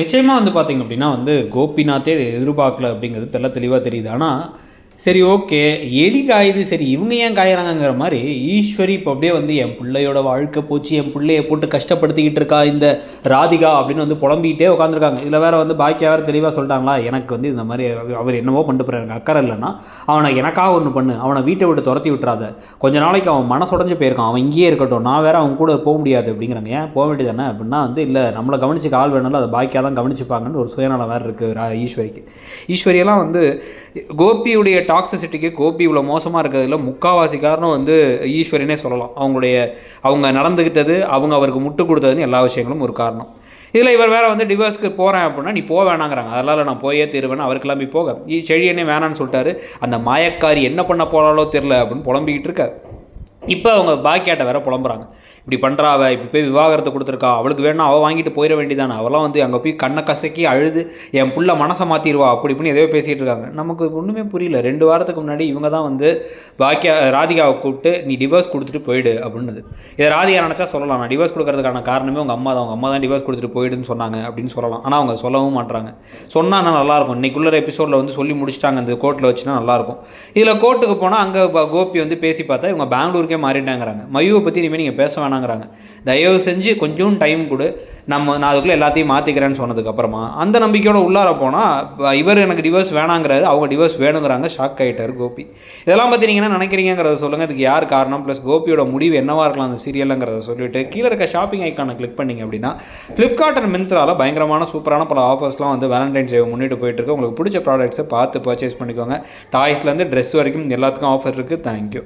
நிச்சயமாக வந்து பார்த்திங்க அப்படின்னா வந்து கோபிநாத்தே எதிர்பார்க்கல அப்படிங்கிறது தெல்ல தெளிவாக தெரியுது. ஆனால் சரி ஓகே. எலி காயுது. சரி இவங்க ஏன் காயறாங்கங்கிற மாதிரி ஈஸ்வரி இப்போ அப்படியே வந்து என் பிள்ளையோட வாழ்க்கை போச்சு என் பிள்ளைய போட்டு கஷ்டப்படுத்திக்கிட்டு இருக்கா இந்த ராதிகா அப்படின்னு வந்து புலம்பிக்கிட்டே உட்காந்துருக்காங்க இதில் வேறு வந்து பாக்கியா வேறு தெளிவாக சொல்லிட்டாங்களா? எனக்கு வந்து இந்த மாதிரி அவர் என்னவோ பண்ணிட்டு போகிறாங்க அக்கறை இல்லைன்னா அவனை எனக்காக ஒன்று பண்ணு. அவனை வீட்டை விட்டு துரத்தி விட்டுறாத. கொஞ்ச நாளைக்கு அவன் மனசுடைஞ்சு போயிருக்கான். அவன் இங்கேயே இருக்கட்டும். நான் வேறு அவன் கூட போக முடியாது அப்படிங்கிறாங்க. ஏன்? போக வேண்டியதானே அப்படின்னா வந்து இல்லை நம்மளை கவனிச்சு ஆள் வேணாலும் அதை பாக்கியாக தான் கவனிச்சுப்பாங்கன்னு ஒரு சுயநலம் வேறு இருக்குது ரா ஈஸ்வரிக்கு. ஈஸ்வரியெல்லாம் வந்து கோபியுடைய டாக்ஸிசிட்டிக்கு கோபி இவ்வளோ மோசமாக இருக்கிறதுல முக்காவாசி காரணம் வந்து ஈஸ்வரனே சொல்லலாம். அவங்களுடைய அவங்க நடந்துக்கிட்டது அவங்க அவருக்கு முட்டு கொடுத்ததுன்னு எல்லா விஷயங்களும் ஒரு காரணம். இதில் இவர் வேறு வந்து டிவோர்ஸ்க்கு போகிறேன் அப்படின்னா நீ போக வேணாங்கிறாங்க. அதனால் நான் போயே தீருவேன் அவர் கிளம்பி போக. செழியனே வேணான்னு சொல்லிட்டாரு. அந்த மாயக்காரி என்ன பண்ண போகிறாலோ தெரில அப்படின்னு புலம்பிக்கிட்டு இருக்க இப்போ அவங்க பாக்கியாட்ட வேற புலம்புறாங்க. இப்படி பண்ணுறா அவள் இப்படி போய் விவாகரத்தை கொடுத்துருக்கா அவளுக்கு வேணா அவள் வாங்கிட்டு போயிட வேண்டியதானே அவளாம் வந்து அங்கே போய் கண்ணை கசக்கி அழுது என் புள்ள மனசை மாற்றிடுவா அப்படி இப்படின்னு எதையோ பேசிகிட்டு இருக்காங்க. நமக்கு ஒன்றுமே புரியல. ரெண்டு வாரத்துக்கு முன்னாடி இவங்க தான் வந்து பாக்கியா ராதிகாவை கூப்பிட்டு நீ டிவோர்ஸ் கொடுத்துட்டு போயிடு அப்படின்னது. இதை ராதிகா நினச்சா சொல்லலாம். நான் டிவோர்ஸ் கொடுக்கறதுக்கான காரணமே உங்கள் அம்மா தான். அவங்க அம்மா தான் டிவோர்ஸ் கொடுத்துட்டு போயிடுன்னு சொன்னாங்க அப்படின்னு சொல்லலாம். ஆனால் அவங்க சொல்லவும் மாட்றாங்க. சொன்னா நல்லாயிருக்கும் இன்னைக்குள்ள எபிசோடில் வந்து சொல்லி முடிச்சிட்டாங்க. இந்த கோர்ட்டில் வச்சுன்னா நல்லாயிருக்கும் இதில் கோர்ட்டுக்கு போனால் அங்கே கோபி வந்து பேசி பார்த்தா இவங்க பெங்களூருக்கு மாறிட்டாங்கிறாங்க. மயுவை பற்றி இனிமேல் நீங்கள் பேச வேணாங்கிறாங்க. தயவு செஞ்சு கொஞ்சம் டைம் கொடு. நம்ம நான் அதுக்குள்ளே எல்லாத்தையும் மாற்றிக்கிறேன்னு சொன்னதுக்கப்புறமா அந்த நம்பிக்கையோட உள்ளார போனால் இவர் எனக்கு டிவோர்ஸ் வேணாங்கிறாரு அவங்க டிவோர்ஸ் வேணுங்கிறாங்க ஷாக் ஆகிட்டார் கோபி. இதெல்லாம் பற்றி நீங்கள் என்ன நினைக்கிறீங்கிறத சொல்லுங்கள் இதுக்கு யார் காரணம்? ப்ளஸ் கோபியோட முடிவு என்னவாக இருக்கலாம் அந்த சீரியலுங்கிறத சொல்லிட்டு கீழே இருக்க ஷாப்பிங் ஐக்கானை கிளிக் பண்ணிங்க அப்படின்னா ஃப்ளிப்கார்ட் அண்ட் மிந்த்ராவில் பயங்கரமான சூப்பரான பல ஆஃபர்ஸ்லாம் வந்து வேலண்டைன்ஸ் டே முன்னிட்டு போயிட்டுருக்கு உங்களுக்கு பிடிச்ச ப்ராடக்ட்ஸை பார்த்து பர்ச்சேஸ் பண்ணிக்கோங்க. டாய்ஸ்லேருந்து ட்ரெஸ் வரைக்கும் எல்லாத்துக்கும் ஆஃபர் இருக்குது தேங்க்யூ